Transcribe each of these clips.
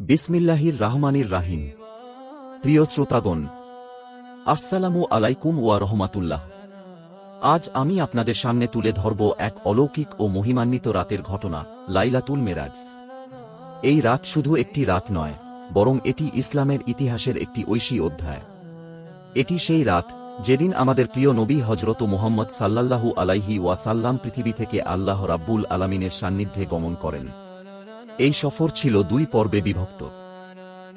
বিসমিল্লাহির রাহমানির রাহিম। প্রিয় শ্রোতাগণ, আসসালামু আলাইকুম ওয়া রহমাতুল্লাহ। আজ আমি আপনাদের সামনে তুলে ধরব এক অলৌকিক ও মহিমান্বিত রাতের ঘটনা, লাইলাতুল মেরাজ। এই রাত শুধু একটি রাত নয়, বরং এটি ইসলামের ইতিহাসের একটি ঐশী অধ্যায়। এটি সেই রাত, যেদিন আমাদের প্রিয় নবী হজরত মোহাম্মদ সাল্লাল্লাহু আলাইহি ওয়াসাল্লাম পৃথিবী থেকে আল্লাহ রাব্বুল আলামিনের সান্নিধ্যে গমন করেন। এই সফর ছিল দুই পর্বে বিভক্ত।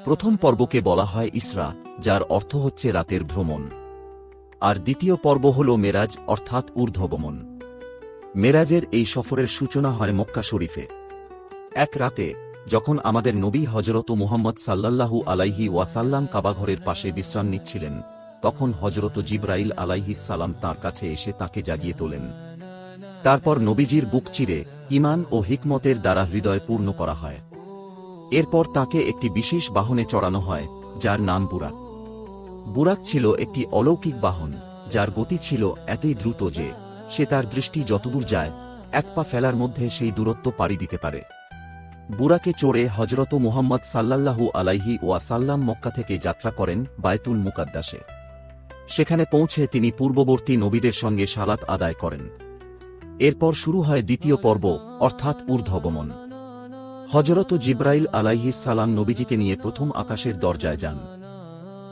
প্রথম পর্বকে বলা হয় ইসরা, যার অর্থ হচ্ছে রাতের ভ্রমণ। আর দ্বিতীয় পর্ব হল মেরাজ, অর্থাৎ ঊর্ধ্বগমন। মেরাজের এই সফরের সূচনা হয় মক্কা শরীফে। এক রাতে, যখন আমাদের নবী হজরত মুহাম্মদ সাল্লাল্লাহু আলাইহি ওয়াসাল্লাম কাবাঘরের পাশে বিশ্রাম নিচ্ছিলেন, তখন হজরত জিব্রাইল আলাইহিস সালাম তাঁর কাছে এসে তাকে জাগিয়ে তোলেন। তারপর নবীজির বুক চিরে ইমান ও হিকমতের দ্বারা হৃদয় পূর্ণ করা হয়। এরপর তাকে একটি বিশেষ বাহনে চড়ানো হয়, যার নাম বুরাক। বুরাক ছিল একটি অলৌকিক বাহন, যার গতি ছিল এতই দ্রুত যে সে তার দৃষ্টি যতদূর যায়, এক পা ফেলার মধ্যে সেই দূরত্ব পাড়ি দিতে পারে। বুরাকে চড়ে হজরত মুহাম্মদ সাল্লাল্লাহু আলাইহি ওয়াসাল্লাম মক্কা থেকে যাত্রা করেন বায়তুল মুকাদ্দাসে। সেখানে পৌঁছে তিনি পূর্ববর্তী নবীদের সঙ্গে সালাত আদায় করেন। এরপর শুরু হয় দ্বিতীয় পর্ব, অর্থাৎ ঊর্ধ্বগমন। হজরত জিব্রাইল আলাইহিস সালাম নবীজিকে নিয়ে প্রথম আকাশের দরজায় যান।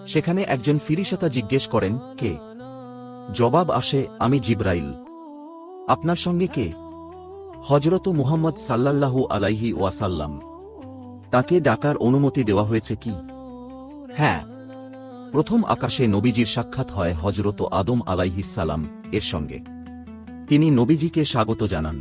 সেখানে একজন ফিরিশতা জিজ্ঞেস করেন, কে? জবাব আসে, আমি জিব্রাইল। আপনার সঙ্গে কে? হজরত মুহাম্মদ সাল্লাল্লাহু আলাইহি ওয়াসাল্লাম। তাকে ডাকার অনুমতি দেওয়া হয়েছে কি? হ্যাঁ। প্রথম আকাশে নবীজির সাক্ষাৎ হয় হজরত আদম আলাইহিসাল্লাম এর সঙ্গে। তিনি নবীজিকে স্বাগত জানান।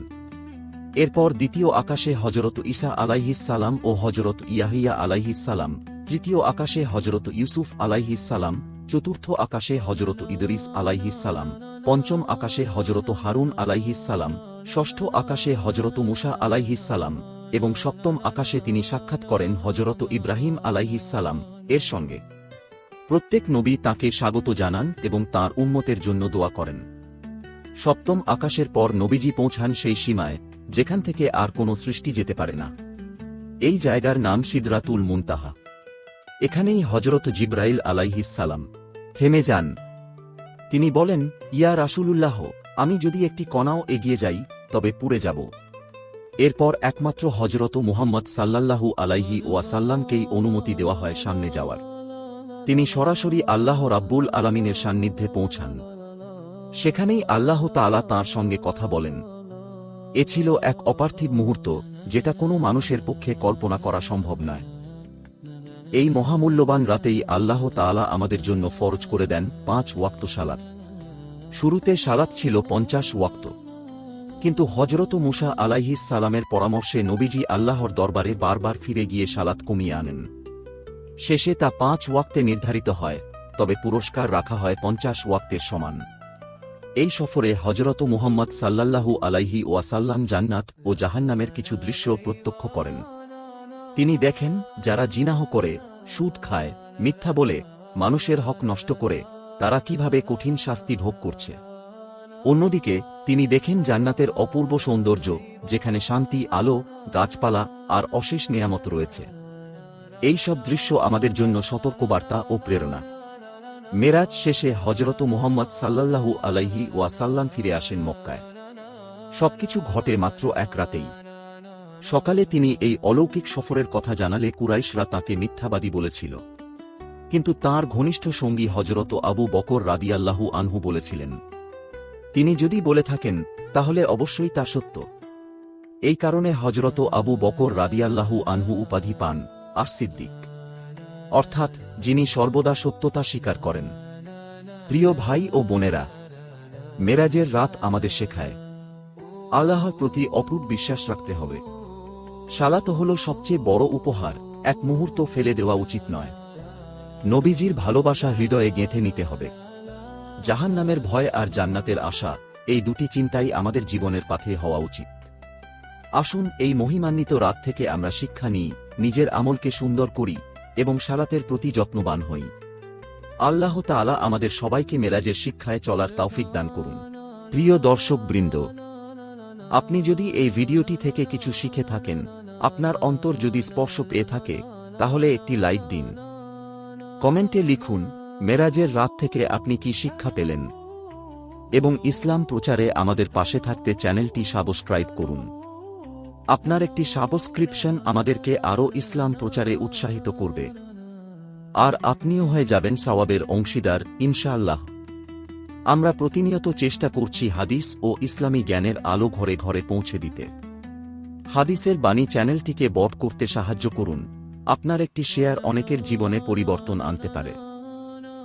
এরপর দ্বিতীয় আকাশে হজরত ঈসা আলাইহিসাল্লাম ও হজরত ইয়াহিয়া আলাইহিসাল্লাম তৃতীয় আকাশে হজরত ইউসুফ আলাইহিসাল্লাম চতুর্থ আকাশে হজরত ইদরিস আলাইহিসাল্লাম পঞ্চম আকাশে হজরত হারুন আলাইহিসাল্লাম ষষ্ঠ আকাশে হজরত মুসা আলাইহিসাল্লাম এবং সপ্তম আকাশে তিনি সাক্ষাৎ করেন হজরত ইব্রাহিম আলাইহিসাল্লাম এর সঙ্গে। প্রত্যেক নবী তাকে স্বাগত জানান এবং তার উন্মতের জন্য দোয়া করেন। সপ্তম আকাশের পর নবীজি পৌঁছান সেই সীমায়, যেখান থেকে আর কোনো সৃষ্টি যেতে পারে না। এই জায়গার নাম সিদরাতুল মুনতাহা। এখানেই হজরত জিব্রাইল আলাইহিসালাম থেমে যান। তিনি বলেন, ইয়া রাসূলুল্লাহ, আমি যদি একটি কণাও এগিয়ে যাই, তবে পুড়ে যাব। এরপর একমাত্র হজরত মুহাম্মদ সাল্লাল্লাহু আলাইহি ওয়াসাল্লামকেই অনুমতি দেওয়া হয় সামনে যাওয়ার। তিনি সরাসরি আল্লাহ রাব্বুল আলামিনের সান্নিধ্যে পৌঁছান। সেখানেই আল্লাহ তাআলা তাঁর সঙ্গে কথা বলেন। এ ছিল এক অপার্থিব মুহূর্ত, যেটা কোনো মানুষের পক্ষে কল্পনা করা সম্ভব নয়। এই মহামূল্যবান রাতেই আল্লাহ তাআলা আমাদের জন্য ফরজ করে দেন পাঁচ ওয়াক্ত সালাত। শুরুতে সালাত ছিল পঞ্চাশ ওয়াক্ত। কিন্তু হজরত মুসা আলাইহিস সালামের পরামর্শে নবীজি আল্লাহর দরবারে বারবার ফিরে গিয়ে সালাত কমিয়ে আনেন। শেষে তা পাঁচ ওয়াক্তে নির্ধারিত হয়, তবে পুরস্কার রাখা হয় পঞ্চাশ ওয়াক্তের সমান। এই সফরে হজরত মুহাম্মদ সাল্লাল্লাহু আলাইহি ওয়াসাল্লাম জান্নাত ও জাহান্নামের কিছু দৃশ্য প্রত্যক্ষ করেন। তিনি দেখেন, যারা জিনাহ করে, সুদ খায়, মিথ্যা বলে, মানুষের হক নষ্ট করে, তারা কীভাবে কঠিন শাস্তি ভোগ করছে। অন্যদিকে, তিনি দেখেন জান্নাতের অপূর্ব সৌন্দর্য, যেখানে শান্তি, আলো, গাছপালা আর অশেষ নেয়ামত রয়েছে। এই সব দৃশ্য আমাদের জন্য সতর্কবার্তা ও প্রেরণা। মেরাজ শেষে হজরত মোহাম্মদ সাল্লাল্লাহু আলাইহি ওয়াসাল্লাম ফিরে আসেন মক্কায়। সবকিছু ঘটে মাত্র এক রাতেই। সকালে তিনি এই অলৌকিক সফরের কথা জানালে কুরাইশরা তাকে মিথ্যাবাদী বলেছিল। কিন্তু তার ঘনিষ্ঠ সঙ্গী হজরত আবু বকর রাদিয়াল্লাহু আনহু বলেছিলেন, তিনি যদি বলে থাকেন, তাহলে অবশ্যই তা সত্য। এই কারণে হজরত আবু বকর রাদিয়াল্লাহু আনহু উপাধি পান আর সিদ্দিক। অর্থাৎ যিনি সর্বদা সত্যতা স্বীকার করেন। প্রিয় ভাই ও বোনেরা, মেরাজের রাত আমাদের শেখায়। আল্লাহর প্রতি অপূর্ব বিশ্বাস রাখতে হবে। সালাত হল সবচেয়ে বড় উপহার, এক মুহূর্ত ফেলে দেওয়া উচিত নয়। নবীজির ভালোবাসা হৃদয়ে গেঁথে নিতে হবে। জাহান নামের ভয় আর জান্নাতের আশা, এই দুটি চিন্তাই আমাদের জীবনের পাথে হওয়া উচিত। আসুন এই মহিমান্বিত রাত থেকে আমরা শিক্ষা নিই, নিজের আমলকে সুন্দর করি এবং সালাতের প্রতি যত্নবান হই। আল্লাহ তাআলা আমাদের সবাইকে মেরাজের শিক্ষায় চলার তাওফিক দান করুন। প্রিয় দর্শক বৃন্দ আপনি যদি এই ভিডিওটি থেকে কিছু শিখে থাকেন, আপনার অন্তর যদি স্পর্শ পেয়ে থাকে, তাহলে একটি লাইক দিন। কমেন্টে লিখুন, মেরাজের রাত থেকে আপনি কি শিক্ষা পেলেন? এবং ইসলাম প্রচারে আমাদের পাশে থাকতে চ্যানেলটি সাবস্ক্রাইব করুন। আপনার একটি সাবস্ক্রিপশন আমাদেরকে আরও ইসলাম প্রচারে উৎসাহিত করবে। আর আপনিও হয়ে যাবেন সওয়াবের অংশীদার, ইনশাআল্লাহ। আমরা প্রতিনিয়ত চেষ্টা করছি হাদিস ও ইসলামী জ্ঞানের আলো ঘরে ঘরে পৌঁছে দিতে। হাদিসের বাণী চ্যানেলটিকে বট করতে সাহায্য করুন। আপনার একটি শেয়ার অনেকের জীবনে পরিবর্তন আনতে পারে।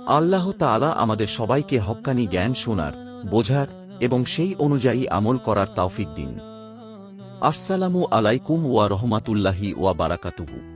আল্লাহ তাআলা আমাদের সবাইকে হক্কানি জ্ঞান শোনার, বোঝার এবং সেই অনুযায়ী আমল করার তাওফিক দিন। আসসালামু আলাইকুম ওয়া রহমাতুল্লাহি ওয়া বারাকাতুহু